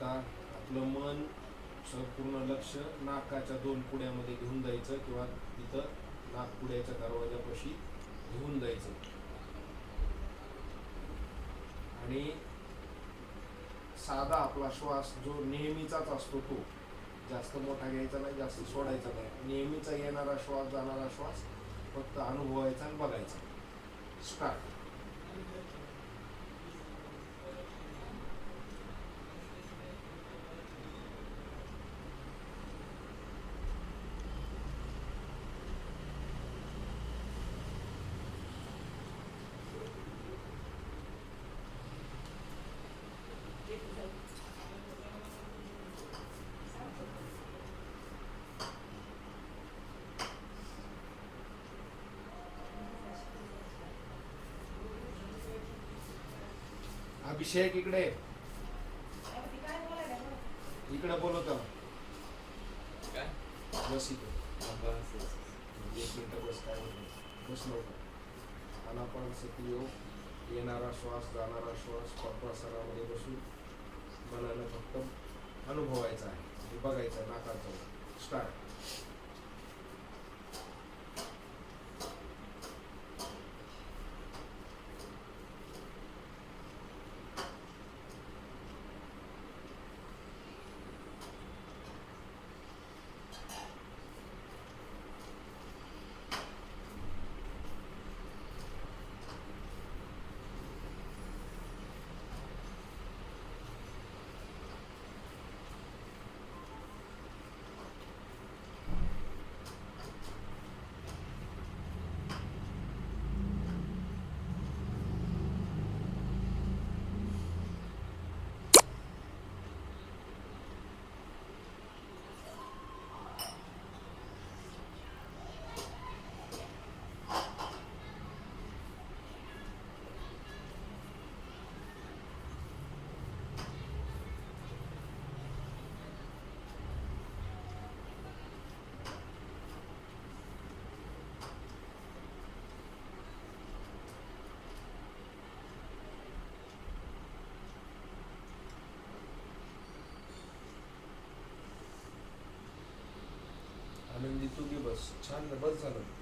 आता आपलं मन संपूर्ण लक्ष नाकाच्या दोन पुड्यामध्ये घेऊन जायचं किंवा तिथं नाकपुड्याच्या दरवाजापाशी घेऊन जायचं. आणि साधा आपला श्वास जो नेहमीचाच असतो तो जास्त मोठा घ्यायचा नाही जास्त सोडायचा नाही. नेहमीचा येणारा श्वास जाणारा श्वास फक्त अनुभवायचा आणि बघायचा. स्टार्ट अभिषेक इकडे. इकडे बोलवतो काय? बस इकडे. एक मिनिट बस काय बस नव्हतं अनापान सती योग येणारा श्वास जाणारा श्वास पद्मासनामध्ये बसून मनानं फक्त अनुभवायचा आहे. आणि बघायचं नाकाचं. स्टार्ट आनंदी तू बस. छान बस झालं.